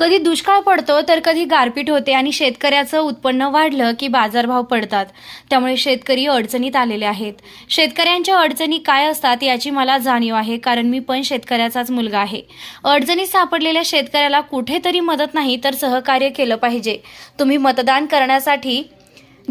कधी दुष्काळ पडतो तर कधी गारपीट होते आणि शेतकऱ्याचं उत्पन्न वाढलं की बाजारभाव पडतात. त्यामुळे शेतकरी अडचणीत आलेले आहेत. शेतकऱ्यांच्या अडचणी काय असतात याची मला जाणीव आहे कारण मी पण शेतकऱ्याचाच मुलगा आहे. अडचणीत सापडलेल्या शेतकऱ्याला कुठेतरी मदत नाही तर सहकार्य केलं पाहिजे. तुम्ही मतदान करण्यासाठी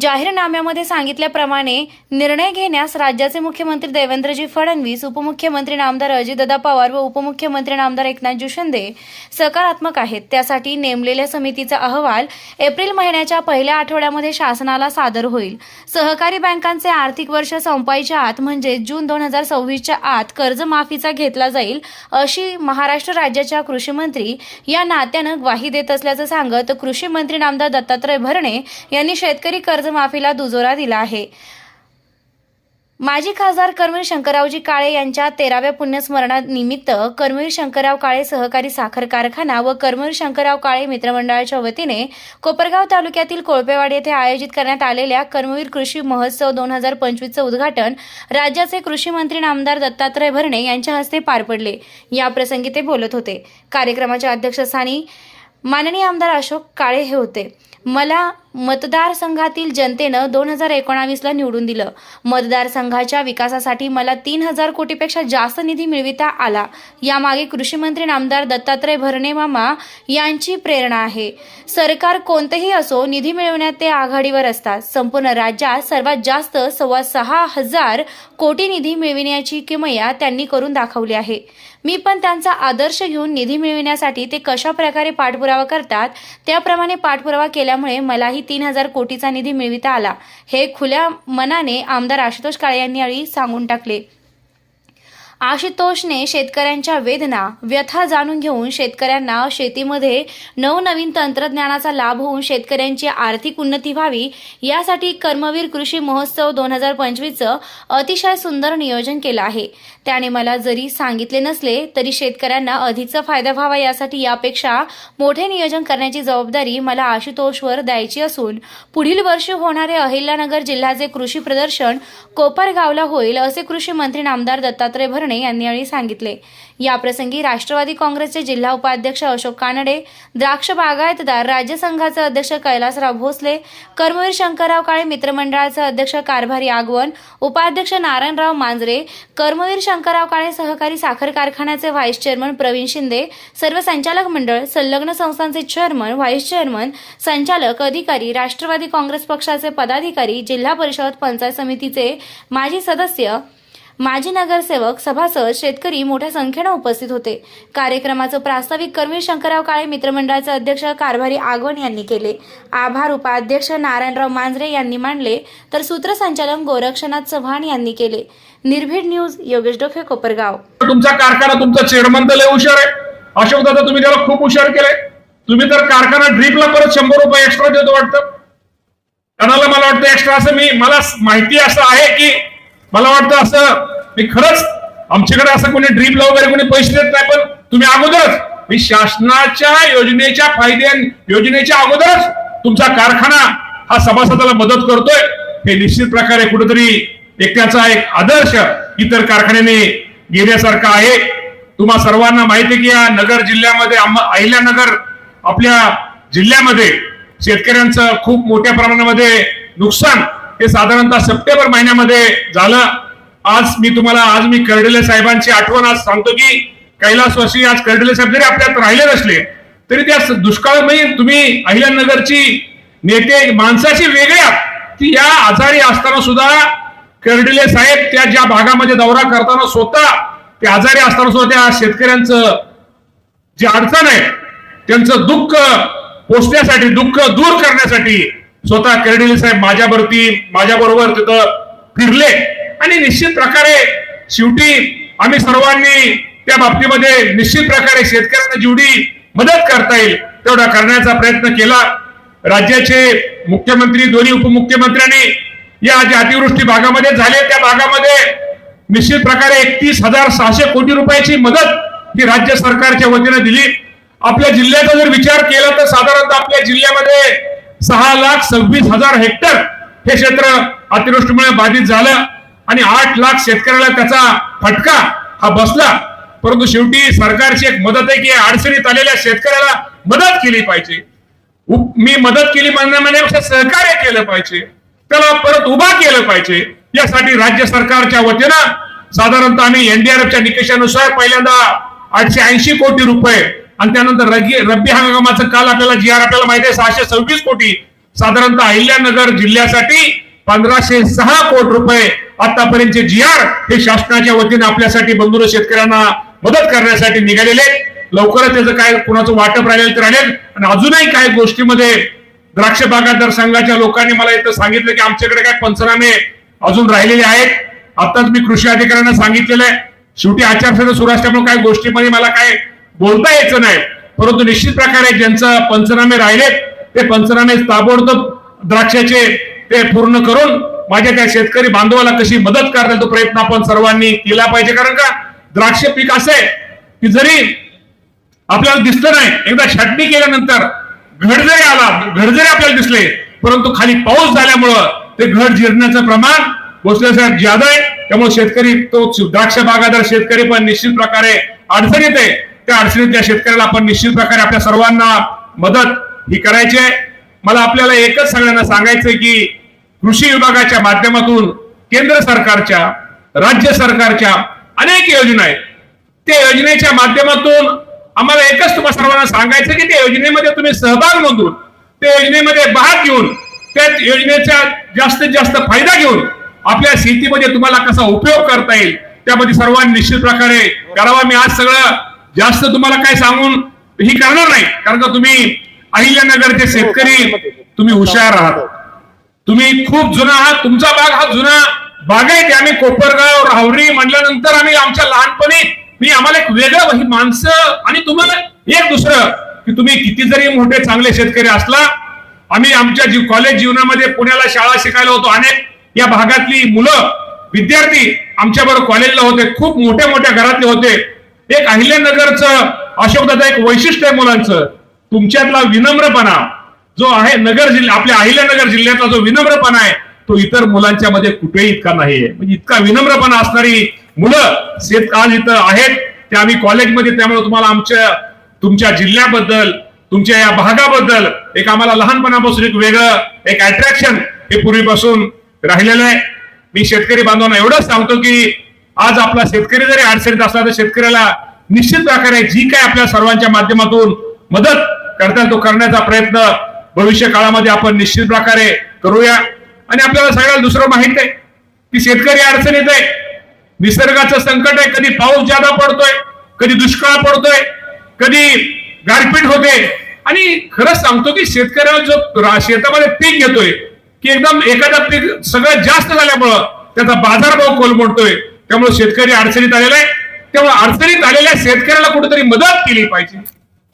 जाहीरनाम्यामध्ये सांगितल्याप्रमाणे निर्णय घेण्यास राज्याचे मुख्यमंत्री देवेंद्रजी फडणवीस उपमुख्यमंत्री नामदार अजितदादा पवार व उपमुख्यमंत्री नामदार एकनाथजी शिंदे सकारात्मक आहेत. त्यासाठी नेमलेल्या समितीचा अहवाल एप्रिल महिन्याच्या पहिल्या आठवड्यामध्ये शासनाला सादर होईल. सहकारी बँकांचे आर्थिक वर्ष संपायच्या आत म्हणजे जून दोन हजार सव्वीसच्या आत कर्जमाफीचा घेतला जाईल अशी महाराष्ट्र राज्याच्या कृषीमंत्री या नात्यानं ग्वाही देत असल्याचं सांगत कृषी मंत्री नामदार दत्तात्रय भरणे यांनी शेतकरी कर्ज कर्जमाफीला दुजोरा दिला आहे. माजी खासदार कर्मवीर शंकररावजी काळे यांच्या तेराव्या पुण्यस्मरणानिमित्त कर्मवीर शंकरराव काळे सहकारी साखर कारखाना व कर्मवीर शंकरराव काळे मित्रमंडळाच्या वतीने कोपरगाव तालुक्यातील कोळपेवाड येथे आयोजित करण्यात आलेल्या कर्मवीर कृषी महोत्सव दोन हजार पंचवीसचं उद्घाटन राज्याचे कृषी मंत्री नामदार दत्तात्रय भरणे यांच्या हस्ते पार पडले. या प्रसंगी ते बोलत होते. कार्यक्रमाच्या अध्यक्षस्थानी माननीय आमदार अशोक काळे हे होते. मला मतदारसंघातील जनतेनं दोन हजार एकोणावीसला निवडून दिलं. मतदारसंघाच्या विकासासाठी मला तीन हजार कोटीपेक्षा जास्त निधी मिळविता आला. यामागे कृषीमंत्री नामदार दत्तात्रय भरणे मामा यांची प्रेरणा आहे. सरकार कोणतेही असो निधी मिळवण्यात ते आघाडीवर असतात. संपूर्ण राज्यात सर्वात जास्त सव्वा सहा हजार कोटी निधी मिळविण्याची किमया त्यांनी करून दाखवली आहे. मी पण त्यांचा आदर्श घेऊन निधी मिळविण्यासाठी ते कशा प्रकारे पाठपुरावा करतात त्याप्रमाणे पाठपुरावा केल्यामुळे मलाही तीन हजार कोटीचा निधी मिळविता आला. हे खुल्या मनाने आमदार आशुतोष काळे यांनी यावेळी सांगून टाकले. आशुतोषने शेतकऱ्यांच्या वेदना व्यथा जाणून घेऊन शेतकऱ्यांना शेतीमध्ये नवनवीन तंत्रज्ञानाचा लाभ होऊन शेतकऱ्यांची आर्थिक उन्नती व्हावी यासाठी कर्मवीर कृषी महोत्सव दोन हजार पंचवीसचं अतिशय सुंदर नियोजन केलं आहे. त्याने मला जरी सांगितले नसले तरी शेतकऱ्यांना अधिकचा फायदा व्हावा यासाठी यापेक्षा मोठे नियोजन करण्याची जबाबदारी मला आशुतोषवर द्यायची असून पुढील वर्षी होणारे अहिल्यानगर जिल्ह्याचे कृषी प्रदर्शन कोपरगावला होईल असे कृषी मंत्री नामदार दत्तात्रय भरण यांनी यावेळी सांगितले. याप्रसंगी राष्ट्रवादी काँग्रेसचे जिल्हा उपाध्यक्ष अशोक कानडे द्राक्ष बागायतदार राज्य संघाचे अध्यक्ष कैलासराव भोसले कर्मवीर शंकरराव काळे मित्रमंडळाचे अध्यक्ष कारभारी आगवण उपाध्यक्ष नारायणराव मांजरे कर्मवीर शंकरराव काळे सहकारी साखर कारखान्याचे व्हाईस चेअरमन प्रवीण शिंदे सर्व संचालक मंडळ संलग्न संस्थांचे चेअरमन व्हाईस चेअरमन संचालक अधिकारी राष्ट्रवादी काँग्रेस पक्षाचे पदाधिकारी जिल्हा परिषद पंचायत समितीचे माजी सदस्य माजी नगरसेवक सभासद शेतकरी मोठ्या संख्येनं उपस्थित होते. कार्यक्रमाचं प्रास्ताविक कर्मी शंकरराव काळे मित्रमंडळाचे अध्यक्ष कारभारी आगवण यांनी केले. आभार उपाध्यक्ष नारायणराव मांजरे यांनी मांडले तर सूत्रसंचालन गोरक्षनाथ चव्हाण यांनी केले. निर्भीड न्यूज योगेश डोखे कोपरगाव. तुमचा कारखाना तुमचा चेअरमन तर लय हुशार आहे. अशोक दादा तुम्ही त्याला खूप हुशार केले तुम्ही तर कारखाना ड्रीपला परत शंभर रुपये एक्स्ट्रा देतो वाटतं. कोणाला मला वाटतं एक्स्ट्रा असं मी मला माहिती असं आहे की मला वाटतं असं मी खरंच आमच्याकडे असं कोणी ड्रीपला वगैरे कोणी पैसे देत नाही पण तुम्ही अगोदरच मी शासनाच्या योजनेच्या फायद्या योजनेच्या अगोदरच तुमचा कारखाना हा सभासदाला मदत करतोय. हे निश्चित प्रकारे कुठेतरी एक त्याचा एक आदर्श इतर कारखान्याने घेण्यासारखा आहे. तुम्हा सर्वांना माहिती आहे की या नगर जिल्ह्यामध्ये अहिल्यानगर आपल्या जिल्ह्यामध्ये शेतकऱ्यांचं खूप मोठ्या प्रमाणामध्ये नुकसान हे साधारणतः सप्टेंबर महिन्यामध्ये झालं. आज मी तुम्हाला आज मी कर्डिले साहेबांची आठवण आज सांगतो की कैलासवासी आज कर्डिले साहेब जरी आपल्यात राहिले नसले तरी त्या दुष्काळमयी तुम्ही अहिल्यानगरची नेते माणसाची वेगळ्या की या आजारी असताना सुद्धा कर्डिले साहेब त्या ज्या भागामध्ये दौरा करताना स्वतः ते आजारी असताना सुद्धा त्या शेतकऱ्यांचं जी अडचण आहे त्यांचं दुःख पोचण्यासाठी दुःख दूर करण्यासाठी स्वतः कर्डिले साहेब माझ्यावरती माझ्या बरोबर तिथं फिरले. आणि निश्चित प्रकारे शेवटी आम्ही सर्वांनी त्या बाबतीमध्ये निश्चित प्रकारे शेतकऱ्यांना जेवढी मदत करता येईल तेवढा करण्याचा प्रयत्न केला. राज्याचे मुख्यमंत्री दोन्ही उपमुख्यमंत्र्यांनी या ज्या अतिवृष्टी भागामध्ये झाले त्या भागामध्ये निश्चित प्रकारे एकतीस हजार सहाशे कोटी रुपयाची मदत ही राज्य सरकारच्या वतीने दिली. आपल्या जिल्ह्याचा जर विचार केला तर साधारणतः आपल्या जिल्ह्यामध्ये सहा लाख सव्वीस हजार हेक्टर हे क्षेत्र अतिवृष्टीमुळे बाधित झालं आणि आठ लाख शेतकऱ्याला त्याचा फटका हा बसला. परंतु शेवटी सरकारची एक मदत आहे की अडचणीत आलेल्या शेतकऱ्याला मदत केली पाहिजे. मी मदत केली म्हणण्यापेक्षा सहकार्य केलं पाहिजे. त्याला परत उभा केलं पाहिजे. यासाठी राज्य सरकारच्या वतीनं साधारणतः आम्ही एनडीआरएफच्या निकषानुसार पहिल्यांदा आठशे ऐंशी कोटी रुपये आणि त्यानंतर रगी- रब्बी हंगामाचं काल आपल्याला जी आर आपल्याला माहिती आहे सहाशे सव्वीस कोटी साधारणतः अहिल्यानगर जिल्ह्यासाठी पंधराशे सहा कोटी रुपये आतापर्यंतचे जी आर हे शासनाच्या वतीने आपल्यासाठी बंधुर शेतकऱ्यांना मदत करण्यासाठी निघालेले लवकरच त्याचं काय कुणाचं वाटप राहिलेलं तर राहिलेल आणि अजूनही काही गोष्टीमध्ये द्राक्ष बागायतदार संघाच्या लोकांनी मला इथं सांगितलं की आमच्याकडे काय पंचनामे अजून राहिलेले आहेत. आताच मी कृषी अधिकाऱ्यांना सांगितलेलं आहे. शेवटी आचारसंहिता सुरू असल्यामुळे काही गोष्टीमध्ये मला काय बोलता यायचं नाही. परंतु निश्चित प्रकारे ज्यांचं पंचनामे राहिलेत ते पंचनामे ताबडतोब द्राक्षाचे ते पूर्ण करून माझ्या त्या शेतकरी बांधवाला कशी मदत करण्याचा तो प्रयत्न आपण सर्वांनी केला पाहिजे. कारण का द्राक्ष पीक असं आहे की जरी आपल्याला दिसलं नाही एकदा छाटणी केल्यानंतर घड जरी आला घड जरी आपल्याला दिसले परंतु खाली पाऊस झाल्यामुळं ते घड जिरण्याचं प्रमाण साहेब ज्यादा आहे त्यामुळे शेतकरी तो द्राक्ष बागादार शेतकरी पण निश्चित प्रकारे अडचणीत आहे. त्या अडचणीत त्या शेतकऱ्याला आपण निश्चित प्रकारे आपल्या सर्वांना मदत ही करायची आहे. मला आपल्याला एकच सगळ्यांना सांगायचंय की कृषी विभागाच्या माध्यमातून केंद्र सरकारच्या राज्य सरकारच्या अनेक योजना आहेत. त्या योजनेच्या माध्यमातून आम्हाला एकच तुम्हाला सर्वांना सांगायचं की त्या योजनेमध्ये तुम्ही सहभाग नोंदवून त्या योजनेमध्ये भाग घेऊन त्या योजनेचा जास्तीत जास्त फायदा घेऊन आपल्या शेतीमध्ये तुम्हाला कसा उपयोग करता येईल त्यामध्ये सर्वांनी निश्चित प्रकारे करावा. मी आज सगळं जास्त तुम्हाला काय सांगून ही करणार नाही. कारण का तुम्ही अहिल्यानगरचे शेतकरी तुम्ही हुशार आहात. तुम्ही खूप जुना आहात. तुमचा बाग हा जुना बाग आहे. आम्ही कोपरगाव राहुरी म्हणल्यानंतर आम्ही आमच्या लहानपणी मी आम्हाला एक वेगळं ही माणसं आणि तुम्हाला एक दुसरं की तुम्ही किती जरी मोठे चांगले शेतकरी असला आम्ही आमच्या जीव कॉलेज जीवनामध्ये पुण्याला शाळा शिकायला होतो. अनेक या भागातली मुलं विद्यार्थी आमच्या बरोबर कॉलेजला होते. खूप मोठ्या मोठ्या घरातले होते. एक अहिल्यानगरचं अशोकदादा एक वैशिष्ट्य आहे मुलांचं. तुमच्यातला विनम्रपणा जो आहे नगर जिल्हा आपल्या अहिल्यानगर जिल्ह्यातला जो विनम्रपणा आहे तो इतर मुलांच्या मध्ये कुठेही इतका नाहीये. म्हणजे इतका विनम्रपणा असणारी मुलं शेत आज इथं आहेत. ते आम्ही कॉलेजमध्ये त्यामुळे तुम्हाला आमच्या तुमच्या जिल्ह्याबद्दल तुमच्या या भागाबद्दल एक आम्हाला लहानपणापासून एक वेगळं एक अट्रॅक्शन हे पूर्वीपासून राहिलेलं आहे. मी शेतकरी बांधवांना एवढंच सांगतो की आज आपला शेतकरी जरी अडचणीत असला तर शेतकऱ्याला निश्चित प्रकारे जी काय आपल्या सर्वांच्या माध्यमातून मदत करता तो करण्याचा प्रयत्न भविष्य काळामध्ये आपण निश्चित प्रकारे करूया. आणि आपल्याला सगळ्याला दुसरं माहीत आहे की शेतकरी अडचणीत आहे. निसर्गाचं संकट आहे कधी पाऊस ज्यादा पडतोय कधी दुष्काळ पडतोय कधी गारपीट होते. आणि खरंच सांगतो की शेतकऱ्याला जो शेतामध्ये पीक घेतोय की एकदम एखादा पीक सगळं जास्त झाल्यामुळं त्याचा बाजारभाव कोलमडतोय. त्यामुळे शेतकरी अडचणीत आलेला आहे. त्यामुळे अडचणीत आलेल्या शेतकऱ्याला कुठेतरी मदत केली पाहिजे.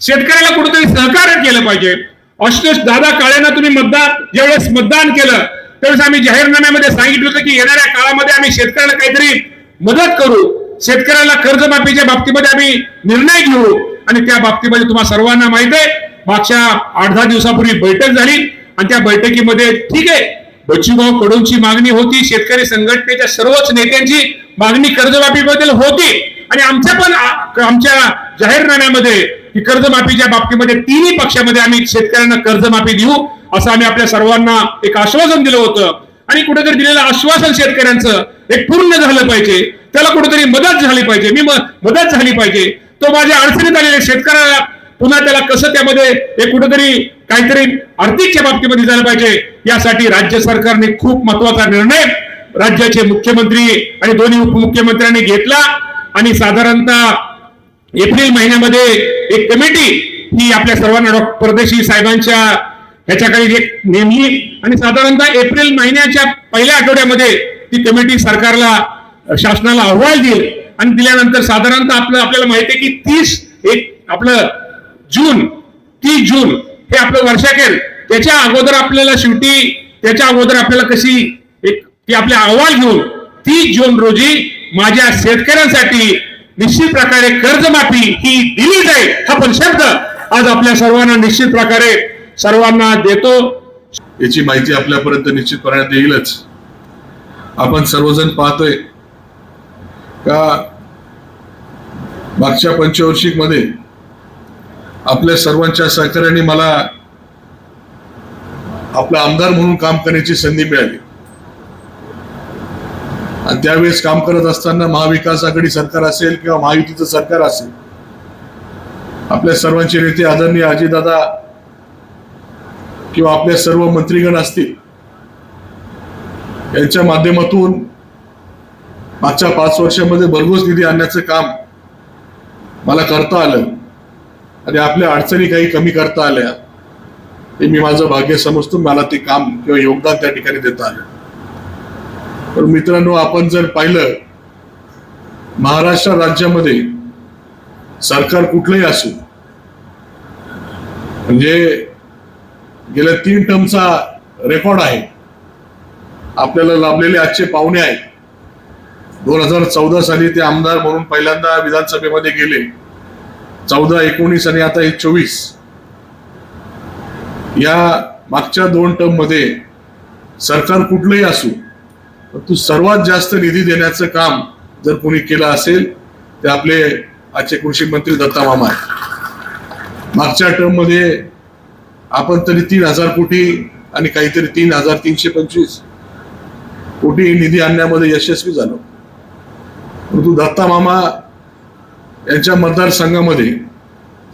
शेतकऱ्याला कुठेतरी सहकार्य केलं पाहिजे. अशुतोष दादा काळ्यांना तुम्ही मतदान ज्यावेळेस मतदान केलं त्यावेळेस आम्ही जाहीरनाम्यामध्ये सांगितलं होतं की येणाऱ्या काळामध्ये आम्ही शेतकऱ्याला काहीतरी मदत करू. शेतकऱ्याला कर्जमाफीच्या बाबतीमध्ये आम्ही निर्णय घेऊ. आणि त्या बाबतीमध्ये तुम्हाला सर्वांना माहीत आहे मागच्या आठ दहा दिवसापूर्वी बैठक झाली. आणि त्या बैठकीमध्ये ठीक आहे बच्चूभाऊ कडूंची मागणी होती शेतकरी संघटनेच्या सर्वच नेत्यांची मागणी कर्जमाफीबद्दल होती. आणि आमच्या पण आमच्या जाहीरनाम्यामध्ये की कर्जमाफीच्या बाबतीमध्ये तिन्ही पक्षामध्ये आम्ही शेतकऱ्यांना कर्जमाफी देऊ असं आम्ही आपल्या सर्वांना एक आश्वासन दिलं होतं. आणि कुठेतरी दिलेलं आश्वासन शेतकऱ्यांचं एक पूर्ण झालं पाहिजे. त्याला कुठेतरी मदत झाली पाहिजे. मी मदत झाली पाहिजे. तो माझ्या अडचणीत आलेल्या शेतकऱ्याला पुन्हा त्याला कसं त्यामध्ये एक कुठेतरी काहीतरी आर्थिकच्या बाबतीमध्ये झालं पाहिजे. यासाठी राज्य सरकारने खूप महत्त्वाचा निर्णय राज्याचे मुख्यमंत्री आणि दोन्ही उपमुख्यमंत्र्यांनी घेतला. आणि साधारणतः एप्रिल महिन्यामध्ये एक कमिटी ही आपल्या सर्वांना डॉक्टर परदेशी साहेबांच्या ह्याच्याकडे एक नेमली. आणि साधारणतः एप्रिल महिन्याच्या पहिल्या आठवड्यामध्ये ती कमिटी सरकारला शासनाला अहवाल देईल. आणि दिल्यानंतर साधारणतः आपलं आपल्याला माहिती आहे की तीस एक आपलं जून तीस जून हे आपलं वर्षाखेर त्याच्या अगोदर आपल्याला शेवटी त्याच्या अगोदर आपल्याला कशी एक की आपले अहवाल घेऊन तीस जून रोजी माझ्या शेतकऱ्यांसाठी निश्चित प्रकारे कर्जमाफी ही दिली जाईल हा पण शब्द आज आपल्या सर्वांना निश्चित प्रकारे सर्वांना देतो. याची माहिती आपल्यापर्यंत निश्चित करण्यात येईलच. आपण सर्वजण पाहतोय का मागच्या पंचवार्षिकमध्ये आपल्या सर्वांच्या सहकार्याने मला आपला आमदार म्हणून काम करण्याची संधी मिळाली. आणि त्यावेळेस काम करत असताना महाविकास आघाडी सरकार असेल किंवा महायुतीचं सरकार असेल आपल्या सर्वांचे नेते आदरणीय अजितदादा किंवा आपले सर्व मंत्रीगण असतील यांच्या माध्यमातून मागच्या पाच वर्षामध्ये भरघोस निधी आणण्याचं काम मला करता आलं. आणि आपल्या अडचणी काही कमी करता आल्या ते मी माझं भाग्य समजतो मला ते काम किंवा योगदान त्या ठिकाणी देता आलं. तर मित्रांनो आपण जर पाहिलं महाराष्ट्र राज्यामध्ये सरकार कुठलंही असू म्हणजे गेल्या तीन टर्मचा रेकॉर्ड आहे आपल्याला लाभलेले आजचे पाहुणे आहेत. दोन हजार चौदा साली ते आमदार म्हणून पहिल्यांदा विधानसभेमध्ये गेले. चौदा एकोणीस आणि आता हे चोवीस. या मागच्या दोन टर्ममध्ये सरकार कुठलंही असू परंतु सर्वात जास्त निधी देण्याचं काम जर कोणी केलं असेल ते आपले आजचे कृषी मंत्री दत्ता मामा आहेत. मागच्या टर्ममध्ये आपण तरी तीन हजार कोटी आणि काहीतरी तीन हजार तीनशे पंचवीस कोटी निधी आणण्यामध्ये यशस्वी झालो. परंतु दत्ता मामा यांच्या मतदारसंघामध्ये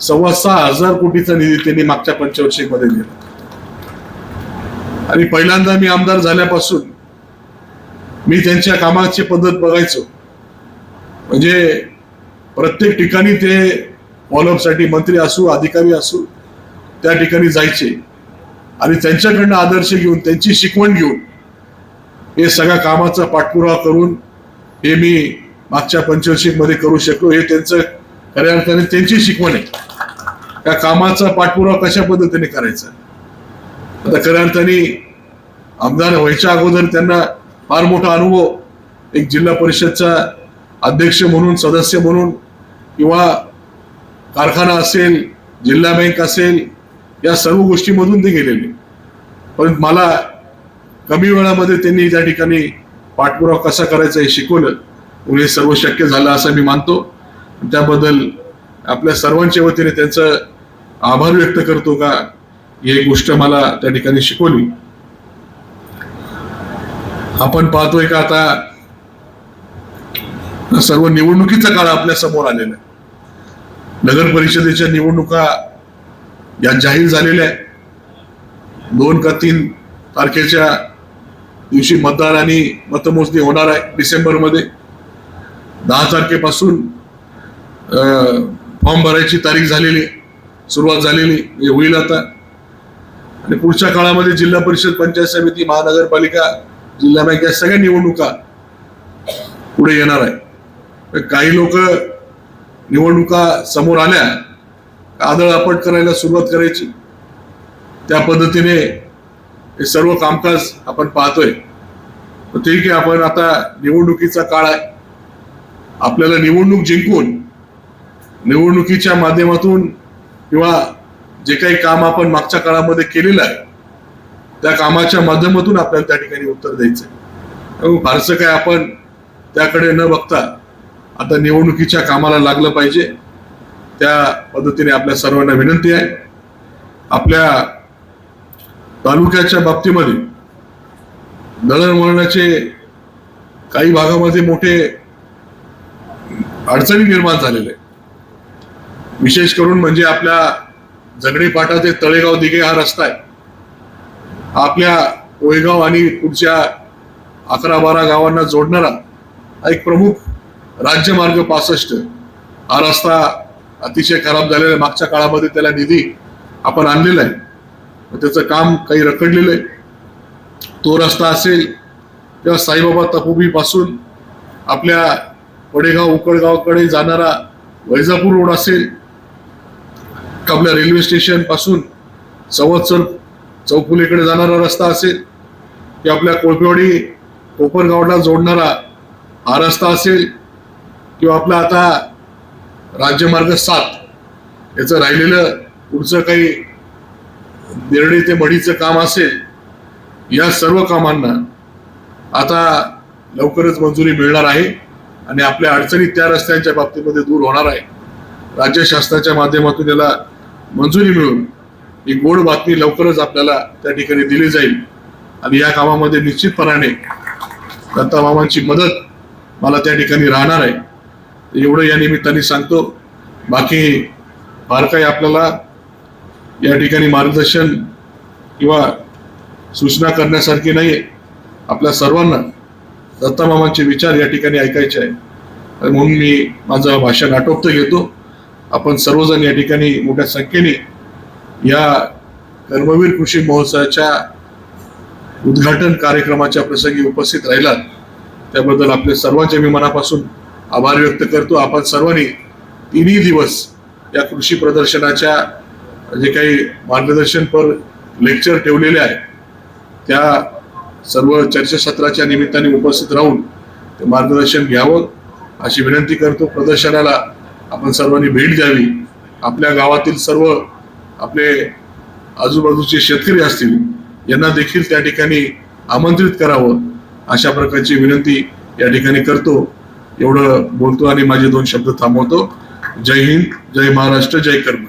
सव्वा सहा हजार कोटीचा निधी त्यांनी मागच्या पंचवर्षीमध्ये दिला. आणि पहिल्यांदा मी आमदार झाल्यापासून मी त्यांच्या कामाची पद्धत बघायचो. म्हणजे प्रत्येक ठिकाणी ते फॉलोअपसाठी मंत्री असू अधिकारी असू त्या ठिकाणी जायचे. आणि त्यांच्याकडनं आदर्श घेऊन त्यांची शिकवण घेऊन हे सगळ्या कामाचा पाठपुरावा करून हे मी मागच्या पंचवर्षीमध्ये करू शकलो हे त्यांचं खऱ्या अर्थाने त्यांची शिकवण आहे. त्या कामाचा पाठपुरावा कशा पद्धतीने करायचा? आता खऱ्या अर्थाने आमदार व्हायच्या अगोदर त्यांना फार मोठा अनुभव एक जिल्हा परिषदचा अध्यक्ष म्हणून सदस्य म्हणून किंवा कारखाना असेल जिल्हा बँक असेल या सर्व गोष्टीमधून ते गेलेले. पण मला कमी वेळामध्ये त्यांनी त्या ठिकाणी पाठपुरावा कसा करायचा हे शिकवलं. म्हणून हे सर्व शक्य झालं असं मी मानतो. त्याबद्दल आपल्या सर्वांच्या वतीने त्यांचं आभार व्यक्त करतो का ही एक गोष्ट मला त्या ठिकाणी शिकवली. आपण पाहतोय का आता सर्व निवडणुकीचा काळ आपल्यासमोर आलेला आहे. नगर परिषदेच्या निवडणुका या जाहीर झालेल्या आहे दोन का तीन तारखेच्या दिवशी मतदार आणि मतमोजणी होणार आहे डिसेंबरमध्ये. दहा तारखेपासून फॉर्म भरायची तारीख झालेली सुरुवात झालेली हे होईल आता. आणि पुढच्या काळामध्ये जिल्हा परिषद पंचायत समिती महानगरपालिका जिल्हा बँक या सगळ्या निवडणुका पुढे येणार आहे तर काही लोक निवडणुका समोर आल्या आदळ आपट करायला सुरुवात करायची. त्या पद्धतीने हे सर्व कामकाज आपण पाहतोय. तर ठीक आहे आपण आता निवडणुकीचा काळ आहे. आपल्याला निवडणूक जिंकून निवडणुकीच्या माध्यमातून किंवा जे काही काम आपण मागच्या काळामध्ये केलेलं आहे त्या कामाच्या माध्यमातून आपल्याला त्या ठिकाणी उत्तर द्यायचं आहे. त्यामुळे फारसं काय आपण त्याकडे न बघता आता निवडणुकीच्या कामाला लागलं पाहिजे. त्या पद्धतीने आपल्या सर्वांना विनंती आहे. आपल्या तालुक्याच्या बाबतीमध्ये दळणवळणाचे काही भागामध्ये मोठे अडचणी निर्माण झालेल्या आहे विशेष करून म्हणजे आपल्या झगडे ते तळेगाव दिघे हा रस्ता आहे. हा आपल्या कोळेगाव आणि पुढच्या अकरा बारा गावांना जोडणारा हा एक प्रमुख राज्यमार्ग पासष्ट. हा रस्ता अतिशय खराब झालेला आहे. मागच्या काळामध्ये त्याला निधी आपण आणलेला आहे. मग त्याचं काम काही रखडलेलं आहे. तो रस्ता असेल किंवा साईबाबा तपोबीपासून आपल्या वडेगाव उकळगावकडे जाणारा वैजापूर रोड असेल का आपल्या रेल्वे स्टेशनपासून संवत्सर चौफुलीकडे जाणारा रस्ता असेल की आपल्या कोळपेवाडी कोपरगावला जोडणारा हा रस्ता असेल किंवा आपला आता राज्यमार्ग सात याचं राहिलेलं पुढचं काही निर्णय ते मढीचं काम असेल या सर्व कामांना आता लवकरच मंजुरी मिळणार आहे. आणि आपल्या अडचणी त्या रस्त्यांच्या बाबतीमध्ये दूर होणार आहे. राज्य शासनाच्या माध्यमातून याला मंजुरी मिळून ही गोड बातमी लवकरच आपल्याला त्या ठिकाणी दिली जाईल. आणि या कामामध्ये निश्चितपणाने दत्ता मामांची मदत मला त्या ठिकाणी राहणार आहे. एवढं या निमित्ताने सांगतो. बाकी फार काही आपल्याला या ठिकाणी मार्गदर्शन किंवा सूचना करण्यासारखी नाही आहे आपल्या सर्वांना दत्तामामांचे विचार या ठिकाणी ऐकायचे आहे म्हणून मी माझं भाषण आटोपतं घेतो. आपण सर्वजण या ठिकाणी मोठ्या संख्येने या कर्मवीर कृषी महोत्सवाच्या उद्घाटन कार्यक्रमाच्या प्रसंगी उपस्थित राहिलात. त्याबद्दल आपले सर्वांचे मी मनापासून आभार व्यक्त करतो. आपण सर्वांनी तिन्ही दिवस या कृषी प्रदर्शनाच्या जे काही मार्गदर्शनपर लेक्चर ठेवलेले आहे त्या सर्व चर्चासत्राच्या निमित्ताने उपस्थित राहून ते मार्गदर्शन घ्यावं अशी विनंती करतो. प्रदर्शनाला आपण सर्वांनी भेट द्यावी. आपल्या गावातील सर्व आपले आजूबाजूचे शेतकरी असतील यांना देखील त्या ठिकाणी आमंत्रित करावं अशा प्रकारची विनंती या ठिकाणी करतो. एवढं बोलतो आणि माझे दोन शब्द थांबवतो. जय हिंद जय महाराष्ट्र जय कर्म